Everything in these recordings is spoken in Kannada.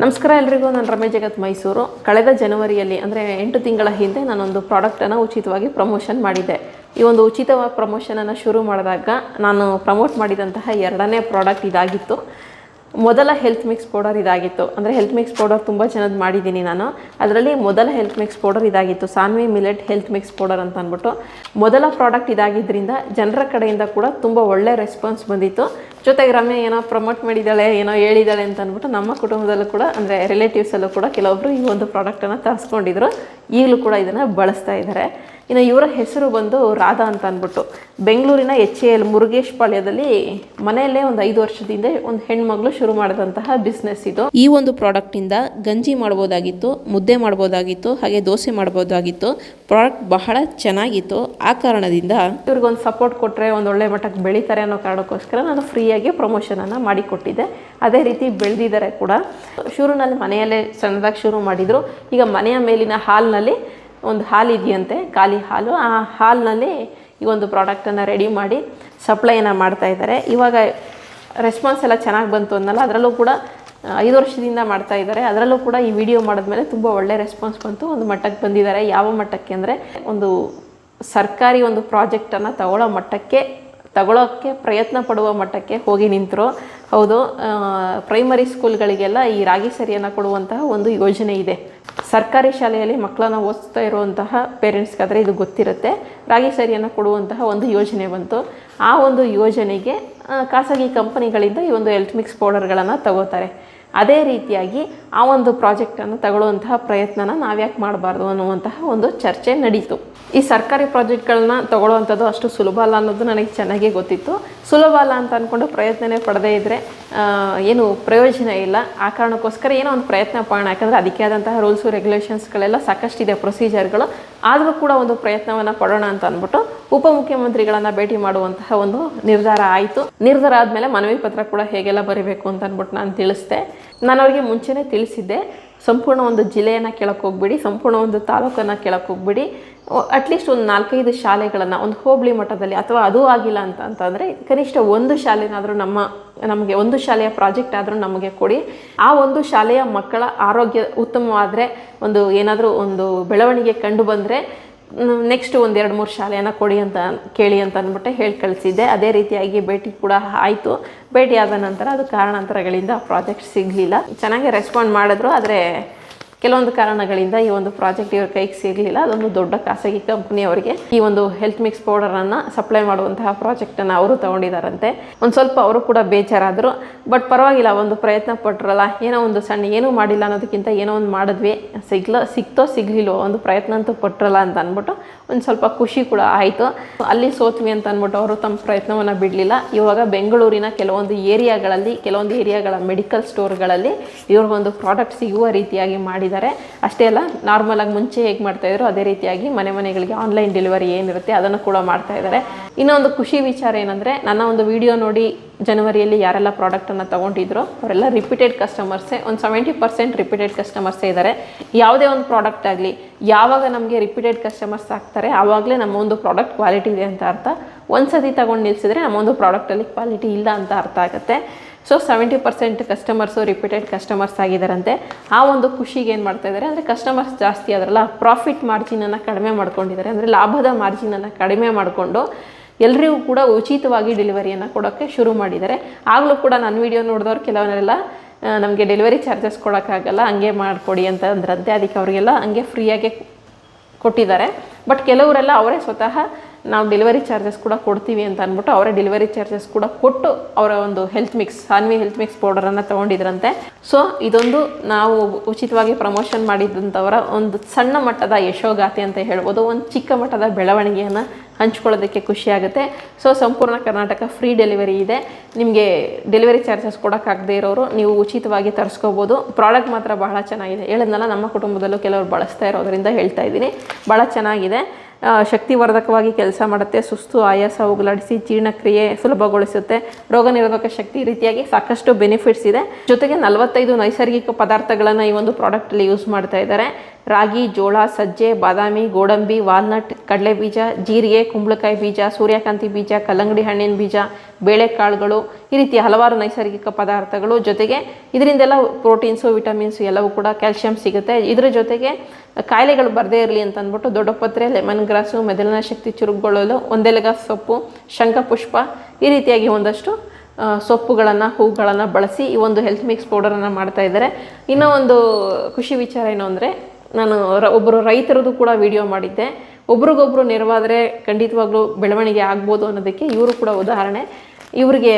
ನಮಸ್ಕಾರ ಎಲ್ರಿಗೂ, ನಾನು ರಮೇಶ್ ಜಗತ್ ಮೈಸೂರು. ಕಳೆದ ಜನವರಿಯಲ್ಲಿ, ಅಂದರೆ ಎಂಟು ತಿಂಗಳ ಹಿಂದೆ ನಾನೊಂದು ಪ್ರಾಡಕ್ಟನ್ನು ಉಚಿತವಾಗಿ ಪ್ರಮೋಷನ್ ಮಾಡಿದ್ದೆ. ಈ ಒಂದು ಉಚಿತವಾಗಿ ಪ್ರಮೋಷನನ್ನು ಶುರು ಮಾಡಿದಾಗ ನಾನು ಪ್ರಮೋಟ್ ಮಾಡಿದಂತಹ ಎರಡನೇ ಪ್ರಾಡಕ್ಟ್ ಇದಾಗಿತ್ತು. ಮೊದಲ ಹೆಲ್ತ್ ಮಿಕ್ಸ್ ಪೌಡರ್ ಇದಾಗಿತ್ತು. ಅಂದರೆ ಹೆಲ್ತ್ ಮಿಕ್ಸ್ ಪೌಡರ್ ತುಂಬ ಚೆನ್ನಾಗಿ ಮಾಡಿದ್ದೀನಿ ನಾನು. ಅದರಲ್ಲಿ ಮೊದಲ ಹೆಲ್ತ್ ಮಿಕ್ಸ್ ಪೌಡರ್ ಇದಾಗಿತ್ತು. Sanvi millet health mix powder ಅಂತ ಅಂದ್ಬಿಟ್ಟು. ಮೊದಲ ಪ್ರಾಡಕ್ಟ್ ಇದಾಗಿದ್ದರಿಂದ ಜನರ ಕಡೆಯಿಂದ ಕೂಡ ತುಂಬ ಒಳ್ಳೆ ರೆಸ್ಪಾನ್ಸ್ ಬಂದಿತ್ತು. ಜೊತೆಗೆ ರಮ್ಯ ಏನೋ ಪ್ರಮೋಟ್ ಮಾಡಿದ್ದಾಳೆ, ಏನೋ ಹೇಳಿದ್ದಾಳೆ ಅಂತ ಅಂದ್ಬಿಟ್ಟು ನಮ್ಮ ಕುಟುಂಬದಲ್ಲೂ ಕೂಡ, ಅಂದರೆ ರಿಲೇಟಿವ್ಸಲ್ಲೂ ಕೂಡ ಕೆಲವೊಬ್ಬರು ಈ ಒಂದು ಪ್ರಾಡಕ್ಟನ್ನು ತರಿಸ್ಕೊಂಡಿದ್ರು. ಈಗಲೂ ಕೂಡ ಇದನ್ನು ಬಳಸ್ತಾ ಇದ್ದಾರೆ. ಇನ್ನು ಇವರ ಹೆಸರು ಬಂದು ರಾಧಾ ಅಂತ ಅಂದ್ಬಿಟ್ಟು. ಬೆಂಗಳೂರಿನ ಎಚ್ ಎ ಎಲ್ ಮುರುಗೇಶ್ ಪಾಳ್ಯದಲ್ಲಿ ಮನೆಯಲ್ಲೇ ಒಂದು ಐದು ವರ್ಷದಿಂದ ಒಂದು ಹೆಣ್ಮಗಳು ಶುರು ಮಾಡಿದಂತಹ ಬಿಸ್ನೆಸ್ ಇದು. ಈ ಒಂದು ಪ್ರಾಡಕ್ಟಿಂದ ಗಂಜಿ ಮಾಡ್ಬೋದಾಗಿತ್ತು, ಮುದ್ದೆ ಮಾಡ್ಬೋದಾಗಿತ್ತು, ಹಾಗೆ ದೋಸೆ ಮಾಡ್ಬೋದಾಗಿತ್ತು. ಪ್ರಾಡಕ್ಟ್ ಬಹಳ ಚೆನ್ನಾಗಿತ್ತು. ಆ ಕಾರಣದಿಂದ ಇವ್ರಿಗೊಂದು ಸಪೋರ್ಟ್ ಕೊಟ್ಟರೆ ಒಂದು ಒಳ್ಳೆ ಮಟ್ಟಕ್ಕೆ ಬೆಳೀತಾರೆ ಅನ್ನೋ ಕಾರಣಕ್ಕೋಸ್ಕರ ನಾನು ಫ್ರೀಯಾಗಿ ಪ್ರಮೋಷನನ್ನು ಮಾಡಿಕೊಟ್ಟಿದ್ದೆ. ಅದೇ ರೀತಿ ಬೆಳೆದಿದ್ದಾರೆ ಕೂಡ. ಶುರುನಲ್ಲಿ ಮನೆಯಲ್ಲೇ ಸಣ್ಣದಾಗಿ ಶುರು ಮಾಡಿದರು. ಈಗ ಮನೆಯ ಮೇಲಿನ ಹಾಲ್ನಲ್ಲಿ ಒಂದು ಹಾಲು ಇದೆಯಂತೆ, ಖಾಲಿ ಹಾಲು. ಆ ಹಾಲಿನಲ್ಲಿ ಈ ಒಂದು ಪ್ರಾಡಕ್ಟನ್ನು ರೆಡಿ ಮಾಡಿ ಸಪ್ಲೈನ ಮಾಡ್ತಾ ಇದ್ದಾರೆ. ಇವಾಗ ರೆಸ್ಪಾನ್ಸ್ ಎಲ್ಲ ಚೆನ್ನಾಗಿ ಬಂತು ಅನ್ನಲ್ಲ ಅದರಲ್ಲೂ ಕೂಡ ಐದು ವರ್ಷದಿಂದ ಮಾಡ್ತಾ ಇದ್ದಾರೆ. ಅದರಲ್ಲೂ ಕೂಡ ಈ ವಿಡಿಯೋ ಮಾಡಿದ್ಮೇಲೆ ತುಂಬ ಒಳ್ಳೆ ರೆಸ್ಪಾನ್ಸ್ ಬಂತು. ಒಂದು ಮಟ್ಟಕ್ಕೆ ಬಂದಿದ್ದಾರೆ. ಯಾವ ಮಟ್ಟಕ್ಕೆ ಅಂದರೆ, ಒಂದು ಸರ್ಕಾರಿ ಒಂದು ಪ್ರಾಜೆಕ್ಟನ್ನು ತಗೊಳ್ಳೋ ಮಟ್ಟಕ್ಕೆ ತಗೊಳ್ಳೋಕ್ಕೆ ಪ್ರಯತ್ನ ಪಡುವ ಮಟ್ಟಕ್ಕೆ ಹೋಗಿ ನಿಂತರು. ಹೌದು ಪ್ರೈಮರಿ ಸ್ಕೂಲ್ಗಳಿಗೆಲ್ಲ ಈ ರಾಗಿ ಸರಿಯನ್ನು ಕೊಡುವಂತಹ ಒಂದು ಯೋಜನೆ ಇದೆ. ಸರ್ಕಾರಿ ಶಾಲೆಯಲ್ಲಿ ಮಕ್ಕಳನ್ನು ಓದಿಸ್ತಾ ಇರುವಂತಹ ಪೇರೆಂಟ್ಸ್ಗಾದರೆ ಇದು ಗೊತ್ತಿರುತ್ತೆ. ರಾಗಿ ಸರಿಯನ್ನು ಕೊಡುವಂತಹ ಒಂದು ಯೋಜನೆ ಬಂತು. ಆ ಒಂದು ಯೋಜನೆಗೆ ಖಾಸಗಿ ಕಂಪನಿಗಳಿಂದ ಈ ಒಂದು ಎಲ್ತ್ ಮಿಕ್ಸ್ ಪೌಡರ್ಗಳನ್ನು ತಗೋತಾರೆ. ಅದೇ ರೀತಿಯಾಗಿ ಆ ಒಂದು ಪ್ರಾಜೆಕ್ಟನ್ನು ತಗೊಳ್ಳುವಂತಹ ಪ್ರಯತ್ನನ ನಾವ್ಯಾಕೆ ಮಾಡಬಾರ್ದು ಅನ್ನುವಂತಹ ಒಂದು ಚರ್ಚೆ ನಡೀತು. ಈ ಸರ್ಕಾರಿ ಪ್ರಾಜೆಕ್ಟ್ಗಳನ್ನ ತಗೊಳ್ಳುವಂಥದ್ದು ಅಷ್ಟು ಸುಲಭ ಅಲ್ಲ ಅನ್ನೋದು ನನಗೆ ಚೆನ್ನಾಗಿ ಗೊತ್ತಿತ್ತು. ಸುಲಭ ಅಲ್ಲ ಅಂತ ಅಂದ್ಕೊಂಡು ಪ್ರಯತ್ನನೇ ಪಡದೇ ಇದ್ದರೆ ಏನು ಪ್ರಯೋಜನ ಇಲ್ಲ. ಆ ಕಾರಣಕ್ಕೋಸ್ಕರ ಏನೋ ಒಂದು ಪ್ರಯತ್ನ ಪಡೋಣ. ಯಾಕಂದರೆ ಅದಕ್ಕೆ ಆದಂತಹ ರೂಲ್ಸು ರೆಗ್ಯುಲೇಷನ್ಸ್ಗಳೆಲ್ಲ ಸಾಕಷ್ಟಿದೆ ಪ್ರೊಸೀಜರ್ಗಳು ಆದರೂ ಕೂಡ ಒಂದು ಪ್ರಯತ್ನವನ್ನು ಪಡೋಣ ಅಂತ ಅಂದ್ಬಿಟ್ಟು ಉಪಮುಖ್ಯಮಂತ್ರಿಗಳನ್ನು ಭೇಟಿ ಮಾಡುವಂತಹ ಒಂದು ನಿರ್ಧಾರ ಆಯಿತು. ನಿರ್ಧಾರ ಆದಮೇಲೆ ಮನವಿ ಪತ್ರ ಕೂಡ ಹೇಗೆಲ್ಲ ಬರೀಬೇಕು ಅಂತ ಅಂದ್ಬಿಟ್ಟು ನಾನು ತಿಳಿಸಿದೆ. ನಾನು ಅವರಿಗೆ ಮುಂಚೆನೇ ತಿಳಿಸಿದ್ದೆ. ಸಂಪೂರ್ಣ ಒಂದು ಜಿಲ್ಲೆಯನ್ನು ಕೆಳಕ್ಕೆ ಹೋಗ್ಬಿಡಿ, ಸಂಪೂರ್ಣ ಒಂದು ತಾಲೂಕನ್ನು ಕೆಳಕ್ಕೋಗ್ಬಿಡಿ ಅಟ್ಲೀಸ್ಟ್ ಒಂದು ನಾಲ್ಕೈದು ಶಾಲೆಗಳನ್ನು, ಒಂದು ಹೋಬಳಿ ಮಟ್ಟದಲ್ಲಿ, ಅಥವಾ ಅದು ಆಗಿಲ್ಲ ಅಂತ ಅಂತಂದರೆ ಕನಿಷ್ಠ ಒಂದು ಶಾಲೆನಾದರೂ ನಮ್ಮ, ನಮಗೆ ಒಂದು ಶಾಲೆಯ ಪ್ರಾಜೆಕ್ಟ್ ಆದರೂ ನಮಗೆ ಕೊಡಿ. ಆ ಒಂದು ಶಾಲೆಯ ಮಕ್ಕಳ ಆರೋಗ್ಯ ಉತ್ತಮವಾದರೆ, ಒಂದು ಏನಾದರೂ ಒಂದು ಬೆಳವಣಿಗೆ ಕಂಡು ಬಂದರೆ ನೆಕ್ಸ್ಟ್ ಒಂದು ಎರಡು ಮೂರು ಶಾಲೆಯನ್ನು ಕೊಡಿ ಅಂತ ಕೇಳಿ ಅಂತ ಅಂದ್ಬಿಟ್ಟು ಹೇಳಿ ಕಳಿಸಿದ್ದೆ. ಅದೇ ರೀತಿಯಾಗಿ ಭೇಟಿ ಕೂಡ ಆಯಿತು. ಭೇಟಿ ಆದ ನಂತರ ಅದು ಕಾರಣಾಂತರಗಳಿಂದ ಪ್ರಾಜೆಕ್ಟ್ ಸಿಗಲಿಲ್ಲ. ಚೆನ್ನಾಗಿ ರೆಸ್ಪಾಂಡ್ ಮಾಡಿದ್ರು, ಆದರೆ ಕೆಲವೊಂದು ಕಾರಣಗಳಿಂದ ಈ ಒಂದು ಪ್ರಾಜೆಕ್ಟ್ ಇವ್ರ ಕೈಗೆ ಸಿಗಲಿಲ್ಲ. ಅದೊಂದು ದೊಡ್ಡ ಖಾಸಗಿ ಕಂಪ್ನಿಯವರಿಗೆ ಈ ಒಂದು ಹೆಲ್ತ್ ಮಿಕ್ಸ್ ಪೌಡರನ್ನು ಸಪ್ಲೈ ಮಾಡುವಂತಹ ಪ್ರಾಜೆಕ್ಟನ್ನು ಅವರು ತಗೊಂಡಿದಾರಂತೆ. ಒಂದು ಸ್ವಲ್ಪ ಅವರು ಕೂಡ ಬೇಜಾರಾದರು, ಬಟ್ ಪರವಾಗಿಲ್ಲ, ಒಂದು ಪ್ರಯತ್ನ ಪಟ್ರಲ್ಲ. ಏನೋ ಒಂದು ಸಣ್ಣ ಏನೂ ಮಾಡಿಲ್ಲ ಅನ್ನೋದಕ್ಕಿಂತ ಏನೋ ಒಂದು ಮಾಡಿದ್ವಿ. ಸಿಗ್ಲ ಸಿಕ್ತೋ ಸಿಗ್ಲಿಲ್ಲೋ ಒಂದು ಪ್ರಯತ್ನ ಅಂತೂ ಪಟ್ರಲ್ಲ ಅಂತ ಅಂದ್ಬಿಟ್ಟು ಒಂದು ಸ್ವಲ್ಪ ಖುಷಿ ಕೂಡ ಆಯಿತು. ಅಲ್ಲಿ ಸೋತ್ವಿ ಅಂತ ಅಂದ್ಬಿಟ್ಟು ಅವರು ತಮ್ಮ ಪ್ರಯತ್ನವನ್ನು ಬಿಡಲಿಲ್ಲ. ಇವಾಗ ಬೆಂಗಳೂರಿನ ಕೆಲವೊಂದು ಏರಿಯಾಗಳಲ್ಲಿ, ಕೆಲವೊಂದು ಏರಿಯಾಗಳ ಮೆಡಿಕಲ್ ಸ್ಟೋರ್ಗಳಲ್ಲಿ ಇವ್ರಿಗೊಂದು ಪ್ರಾಡಕ್ಟ್ ಸಿಗುವ ರೀತಿಯಾಗಿ ಮಾಡಿದ್ದಾರೆ ಅಷ್ಟೇ ಅಲ್ಲ ನಾರ್ಮಲ್ ಆಗಿ ಮುಂಚೆ ಹೇಗೆ ಮಾಡ್ತಾ ಇದ್ರು ಅದೇ ರೀತಿಯಾಗಿ ಮನೆ ಮನೆಗಳಿಗೆ ಆನ್ಲೈನ್ ಡೆಲಿವರಿ ಏನಿರುತ್ತೆ ಅದನ್ನು ಕೂಡ ಮಾಡ್ತಾ ಇದ್ದಾರೆ. ಇನ್ನೊಂದು ಖುಷಿ ವಿಚಾರ ಏನಂದರೆ, ನನ್ನ ಒಂದು ವಿಡಿಯೋ ನೋಡಿ ಜನವರಿಯಲ್ಲಿ ಯಾರೆಲ್ಲ ಪ್ರಾಡಕ್ಟನ್ನು ತಗೊಂಡಿದ್ರು ಅವರೆಲ್ಲ ರಿಪೀಟೆಡ್ ಕಸ್ಟಮರ್ಸೇ ಒಂದು ಸೆವೆಂಟಿ ಪರ್ಸೆಂಟ್ ರಿಪೀಟೆಡ್ ಕಸ್ಟಮರ್ಸ್ ಇದ್ದಾರೆ. ಯಾವುದೇ ಒಂದು ಪ್ರಾಡಕ್ಟ್ ಆಗಲಿ, ಯಾವಾಗ ನಮಗೆ ರಿಪೀಟೆಡ್ ಕಸ್ಟಮರ್ಸ್ ಆಗ್ತಾರೆ, ಆವಾಗಲೇ ನಮ್ಮ ಒಂದು ಪ್ರಾಡಕ್ಟ್ ಕ್ವಾಲಿಟಿ ಇದೆ ಅಂತ ಅರ್ಥ. ಒಂದು ಸತಿ ತಗೊಂಡು ನಿಲ್ಲಿಸಿದ್ರೆ ನಮ್ಮ ಒಂದು ಪ್ರಾಡಕ್ಟಲ್ಲಿ ಕ್ವಾಲಿಟಿ ಇಲ್ಲ ಅಂತ ಅರ್ಥ ಆಗುತ್ತೆ. So seventy percent customers repeated customers ಆಗಿದ್ದಾರಂತೆ. ಆ ಒಂದು ಖುಷಿಗೆ ಏನು ಮಾಡ್ತಾ ಇದ್ದಾರೆ? ಅಂದರೆ ಕಸ್ಟಮರ್ಸ್ ಜಾಸ್ತಿ ಆದ್ರಲ್ಲ ಪ್ರಾಫಿಟ್ ಮಾರ್ಜಿನನ್ನು ಕಡಿಮೆ ಮಾಡ್ಕೊಂಡಿದ್ದಾರೆ. ಅಂದರೆ ಲಾಭದ ಮಾರ್ಜಿನನ್ನು ಕಡಿಮೆ ಮಾಡಿಕೊಂಡು ಎಲ್ಲರಿಗೂ ಕೂಡ ಉಚಿತವಾಗಿ ಡೆಲಿವರಿಯನ್ನು ಕೊಡೋಕ್ಕೆ ಶುರು ಮಾಡಿದ್ದಾರೆ. ಆಗಲೂ ಕೂಡ ನನ್ನ ವಿಡಿಯೋ ನೋಡಿದವ್ರು ಕೆಲವರೆಲ್ಲ ನಮಗೆ ಡೆಲಿವರಿ ಚಾರ್ಜಸ್ ಕೊಡೋಕ್ಕಾಗಲ್ಲ, ಹಂಗೆ ಮಾಡಿಕೊಡಿ ಅಂತ ಅಂದ್ರಂತೆ. ಅದಕ್ಕೆ ಅವರಿಗೆಲ್ಲ ಹಂಗೆ ಫ್ರೀಯಾಗೆ ಕೊಟ್ಟಿದ್ದಾರೆ. ಬಟ್ ಕೆಲವರೆಲ್ಲ ಅವರೇ ಸ್ವತಃ ನಾವು ಡೆಲಿವರಿ ಚಾರ್ಜಸ್ ಕೂಡ ಕೊಡ್ತೀವಿ ಅಂತ ಅಂದ್ಬಿಟ್ಟು ಅವರೇ ಡೆಲಿವರಿ ಚಾರ್ಜಸ್ ಕೂಡ ಕೊಟ್ಟು ಅವರ ಒಂದು health mix Sanvi health mix ಪೌಡರನ್ನು ತೊಗೊಂಡಿದ್ರಂತೆ. ಸೊ ಇದೊಂದು ನಾವು ಉಚಿತವಾಗಿ ಪ್ರಮೋಷನ್ ಮಾಡಿದಂಥವರ ಒಂದು ಸಣ್ಣ ಮಟ್ಟದ ಯಶೋಗಾತಿ ಅಂತ ಹೇಳ್ಬೋದು. ಒಂದು ಚಿಕ್ಕ ಮಟ್ಟದ ಬೆಳವಣಿಗೆಯನ್ನು ಹಂಚ್ಕೊಳ್ಳೋದಕ್ಕೆ ಖುಷಿ ಆಗುತ್ತೆ. ಸೊ ಸಂಪೂರ್ಣ ಕರ್ನಾಟಕ ಫ್ರೀ ಡೆಲಿವರಿ ಇದೆ. ನಿಮಗೆ ಡೆಲಿವರಿ ಚಾರ್ಜಸ್ ಕೊಡೋಕ್ಕಾಗದೇ ಇರೋರು ನೀವು ಉಚಿತವಾಗಿ ತರಿಸ್ಕೋಬೋದು. ಪ್ರಾಡಕ್ಟ್ ಮಾತ್ರ ಬಹಳ ಚೆನ್ನಾಗಿದೆ. ಹೇಳಿದ್ನಲ್ಲ, ನಮ್ಮ ಕುಟುಂಬದಲ್ಲೂ ಕೆಲವರು ಬಳಸ್ತಾ ಇರೋದ್ರಿಂದ ಹೇಳ್ತಾ ಇದ್ದೀನಿ. ಭಾಳ ಚೆನ್ನಾಗಿದೆ. ಶಕ್ತಿವರ್ಧಕವಾಗಿ ಕೆಲಸ ಮಾಡುತ್ತೆ, ಸುಸ್ತು ಆಯಾಸ ಹೋಗಲಾಡಿಸಿ ಜೀರ್ಣಕ್ರಿಯೆ ಸುಲಭಗೊಳಿಸುತ್ತೆ. ರೋಗ ನಿರೋಧಕ ಶಕ್ತಿ ರೀತಿಯಾಗಿ ಸಾಕಷ್ಟು ಬೆನಿಫಿಟ್ಸ್ ಇದೆ. ಜೊತೆಗೆ ನಲವತ್ತೈದು ನೈಸರ್ಗಿಕ ಪದಾರ್ಥಗಳನ್ನು ಈ ಒಂದು ಪ್ರಾಡಕ್ಟಲ್ಲಿ ಯೂಸ್ ಮಾಡ್ತಾ ಇದ್ದಾರೆ. ರಾಗಿ, ಜೋಳ, ಸಜ್ಜೆ, ಬಾದಾಮಿ, ಗೋಡಂಬಿ, ವಾಲ್ನಟ್ ಕಡಲೆ ಬೀಜ ಜೀರಿಗೆ, ಕುಂಬಳಕಾಯಿ ಬೀಜ, ಸೂರ್ಯಕಾಂತಿ ಬೀಜ, ಕಲ್ಲಂಗಡಿ ಹಣ್ಣಿನ ಬೀಜ, ಬೇಳೆಕಾಳುಗಳು ಈ ರೀತಿ ಹಲವಾರು ನೈಸರ್ಗಿಕ ಪದಾರ್ಥಗಳು ಜೊತೆಗೆ ಇದರಿಂದೆಲ್ಲ ಪ್ರೋಟೀನ್ಸು, ವಿಟಮಿನ್ಸು ಎಲ್ಲವೂ ಕೂಡ ಕ್ಯಾಲ್ಶಿಯಂ ಸಿಗುತ್ತೆ. ಇದರ ಜೊತೆಗೆ ಕಾಯಿಲೆಗಳು ಬರದೇ ಇರಲಿ ಅಂತ ಅಂದ್ಬಿಟ್ಟು ದೊಡ್ಡಪತ್ರೆ ಲೆಮನ್ ಗ್ರಾಸು, ಮೆದುಳಿನ ಶಕ್ತಿ ಚುರುಕುಗೊಳ್ಳಲು ಒಂದೆಲಗ ಸೊಪ್ಪು ಶಂಖಪುಷ್ಪ ಈ ರೀತಿಯಾಗಿ ಒಂದಷ್ಟು ಸೊಪ್ಪುಗಳನ್ನು, ಹೂಗಳನ್ನು ಬಳಸಿ ಈ ಒಂದು ಹೆಲ್ತ್ ಮಿಕ್ಸ್ ಪೌಡರನ್ನು ಮಾಡ್ತಾ ಇದ್ದಾರೆ. ಇನ್ನೂ ಒಂದು ಖುಷಿ ವಿಚಾರ ಏನು ಅಂದರೆ ನಾನು ರ ಒಬ್ಬರು ರೈತರದ್ದು ಕೂಡ ವಿಡಿಯೋ ಮಾಡಿದ್ದೆ. ಒಬ್ರಿಗೊಬ್ರು ನೆರವಾದರೆ ಖಂಡಿತವಾಗ್ಲೂ ಬೆಳವಣಿಗೆ ಆಗ್ಬೋದು ಅನ್ನೋದಕ್ಕೆ ಇವರು ಕೂಡ ಉದಾಹರಣೆ. ಇವರಿಗೆ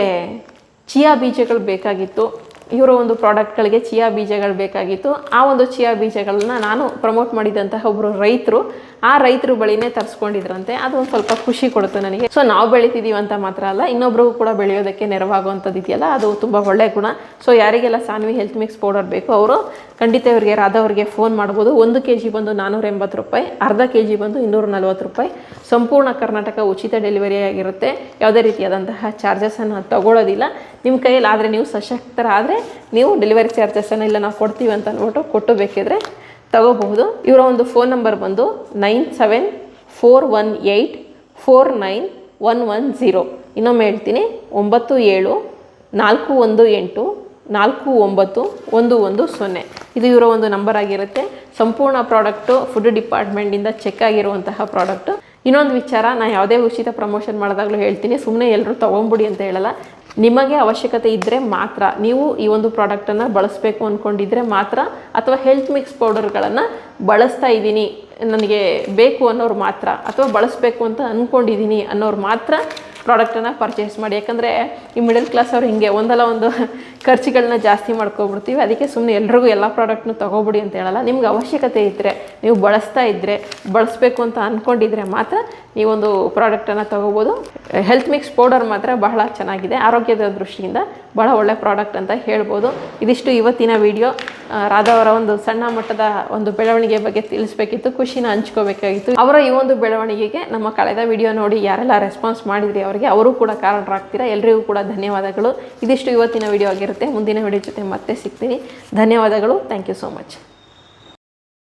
ಚಿಯಾ ಬೀಜಗಳು ಬೇಕಾಗಿತ್ತು. ಇವರ ಒಂದು ಪ್ರಾಡಕ್ಟ್ಗಳಿಗೆ ಚಿಯಾ ಬೀಜಗಳು ಬೇಕಾಗಿತ್ತು. ಆ ಒಂದು ಚಿಯಾ ಬೀಜಗಳನ್ನ ನಾನು ಪ್ರಮೋಟ್ ಮಾಡಿದಂತಹ ಒಬ್ಬರು ರೈತರು, ಆ ರೈತರು ಬಳಿನೇ ತರಿಸ್ಕೊಂಡಿದ್ರಂತೆ. ಅದು ಒಂದು ಸ್ವಲ್ಪ ಖುಷಿ ಕೊಡುತ್ತೆ ನನಗೆ. ಸೊ ನಾವು ಬೆಳಿತಿದ್ದೀವಿ ಅಂತ ಮಾತ್ರ ಅಲ್ಲ, ಇನ್ನೊಬ್ರಿಗೂ ಕೂಡ ಬೆಳೆಯೋದಕ್ಕೆ ನೆರವಾಗುವಂಥದ್ದು ಇದೆಯಲ್ಲ, ಅದು ತುಂಬ ಒಳ್ಳೆಯ ಗುಣ. ಸೊ ಯಾರಿಗೆಲ್ಲ ಸಾನ್ವಿ ಹೆಲ್ತ್ ಮಿಕ್ಸ್ ಪೌಡರ್ ಬೇಕು ಅವರು, ಖಂಡಿತ ಇವರಿಗೆ ರಾಧವ್ರಿಗೆ ಫೋನ್ ಮಾಡ್ಬೋದು. ಒಂದು ಕೆ ಜಿ ಬಂದು ನಾನ್ನೂರ ಎಂಬತ್ತು ರೂಪಾಯಿ, ಅರ್ಧ ಕೆ ಜಿ ಬಂದು ಇನ್ನೂರ ನಲ್ವತ್ತು ರೂಪಾಯಿ. ಸಂಪೂರ್ಣ ಕರ್ನಾಟಕ ಉಚಿತ ಡೆಲಿವರಿ ಆಗಿರುತ್ತೆ. ಯಾವುದೇ ರೀತಿಯಾದಂತಹ ಚಾರ್ಜಸನ್ನು ತಗೊಳ್ಳೋದಿಲ್ಲ ನಿಮ್ಮ ಕೈಯಲ್ಲಿ ಆದರೆ ನೀವು ಸಶಕ್ತರಾದರೆ ನೀವು ಡೆಲಿವರಿ ಚಾರ್ಜಸ್ಸನ್ನು ಇಲ್ಲ ನಾವು ಕೊಡ್ತೀವಿ ಅಂತ ಅಂದ್ಬಿಟ್ಟು ಕೊಟ್ಟು ಬೇಕಿದ್ರೆ ತಗೋಬಹುದು. ಇವರ ಒಂದು ಫೋನ್ ನಂಬರ್ ಬಂದು nine seven four one eight four nine one one zero ಇನ್ನೊಮ್ಮೆ ಹೇಳ್ತೀನಿ, ಒಂಬತ್ತು ಏಳು ನಾಲ್ಕು ಒಂದು ಎಂಟು ನಾಲ್ಕು ಒಂಬತ್ತು ಒಂದು ಒಂದು ಸೊನ್ನೆ. ಇದು ಇವರ ಒಂದು ನಂಬರ್ ಆಗಿರುತ್ತೆ. ಸಂಪೂರ್ಣ ಪ್ರಾಡಕ್ಟು ಫುಡ್ ಡಿಪಾರ್ಟ್ಮೆಂಟಿಂದ ಚೆಕ್ ಆಗಿರುವಂತಹ ಪ್ರಾಡಕ್ಟು ಇನ್ನೊಂದು ವಿಚಾರ ನಾನು ಯಾವುದೇ ಉಚಿತ ಪ್ರಮೋಷನ್ ಮಾಡಿದಾಗಲೂ ಹೇಳ್ತೀನಿ. ಸುಮ್ಮನೆ ಎಲ್ಲರೂ ತೊಗೊಂಬಿಡಿ ಅಂತ ಹೇಳಲ್ಲ. ನಿಮಗೆ ಅವಶ್ಯಕತೆ ಇದ್ದರೆ ಮಾತ್ರ, ನೀವು ಈ ಒಂದು ಪ್ರಾಡಕ್ಟನ್ನು ಬಳಸಬೇಕು ಅಂದ್ಕೊಂಡಿದ್ರೆ ಮಾತ್ರ, ಅಥವಾ ಹೆಲ್ತ್ ಮಿಕ್ಸ್ ಪೌಡರ್ಗಳನ್ನು ಬಳಸ್ತಾ ಇದ್ದೀನಿ ನನಗೆ ಬೇಕು ಅನ್ನೋರು ಮಾತ್ರ, ಅಥವಾ ಬಳಸಬೇಕು ಅಂತ ಅಂದ್ಕೊಂಡಿದ್ದೀನಿ ಅನ್ನೋರು ಮಾತ್ರ ಪ್ರಾಡಕ್ಟನ್ನು ಪರ್ಚೇಸ್ ಮಾಡಿ. ಯಾಕಂದರೆ ಈ ಮಿಡಲ್ ಕ್ಲಾಸ್ ಅವ್ರು ಹಿಂಗೆ ಒಂದಲ್ಲ ಒಂದು ಖರ್ಚುಗಳನ್ನ ಜಾಸ್ತಿ ಮಾಡ್ಕೊಬಿಡ್ತೀವಿ. ಅದಕ್ಕೆ ಸುಮ್ಮನೆ ಎಲ್ರಿಗೂ ಎಲ್ಲ ಪ್ರಾಡಕ್ಟ್ನು ತೊಗೊಬಿಡಿ ಅಂತ ಹೇಳಲ್ಲ. ನಿಮ್ಗೆ ಅವಶ್ಯಕತೆ ಇದ್ದರೆ ನೀವು ಬಳಸ್ತಾ ಇದ್ದರೆ ಬಳಸಬೇಕು ಅಂತ ಅಂದ್ಕೊಂಡಿದ್ರೆ ಮಾತ್ರ ನೀವೊಂದು ಪ್ರಾಡಕ್ಟನ್ನು ತೊಗೋಬೋದು. ಹೆಲ್ತ್ ಮಿಕ್ಸ್ ಪೌಡರ್ ಮಾತ್ರ ಬಹಳ ಚೆನ್ನಾಗಿದೆ. ಆರೋಗ್ಯದ ದೃಷ್ಟಿಯಿಂದ ಬಹಳ ಒಳ್ಳೆ ಪ್ರಾಡಕ್ಟ್ ಅಂತ ಹೇಳ್ಬೋದು. ಇದಿಷ್ಟು ಇವತ್ತಿನ ವಿಡಿಯೋ ರಾಧಾ ಅವರ ಒಂದು ಸಣ್ಣ ಮಟ್ಟದ ಒಂದು ಬೆಳವಣಿಗೆ ಬಗ್ಗೆ ತಿಳಿಸ್ಬೇಕಿತ್ತು. ಖುಷಿನ ಹಂಚ್ಕೋಬೇಕಾಗಿತ್ತು. ಅವರ ಈ ಒಂದು ಬೆಳವಣಿಗೆಗೆ ನಮ್ಮ ಕಳೆದ ವಿಡಿಯೋ ನೋಡಿ ಯಾರೆಲ್ಲ ರೆಸ್ಪಾನ್ಸ್ ಮಾಡಿದ್ರಿ ಅವರಿಗೆ, ಅವರು ಕೂಡ ಕಾರಣರಾಗ್ತೀರಾ. ಎಲ್ರಿಗೂ ಕೂಡ ಧನ್ಯವಾದಗಳು. ಇದಿಷ್ಟು ಇವತ್ತಿನ ವಿಡಿಯೋ ಆಗಿರುತ್ತೆ ಮುಂದಿನ ವಿಡಿಯೋ ಜೊತೆ ಮತ್ತೆ ಸಿಗ್ತೀನಿ. ಧನ್ಯವಾದಗಳು. Thank you so much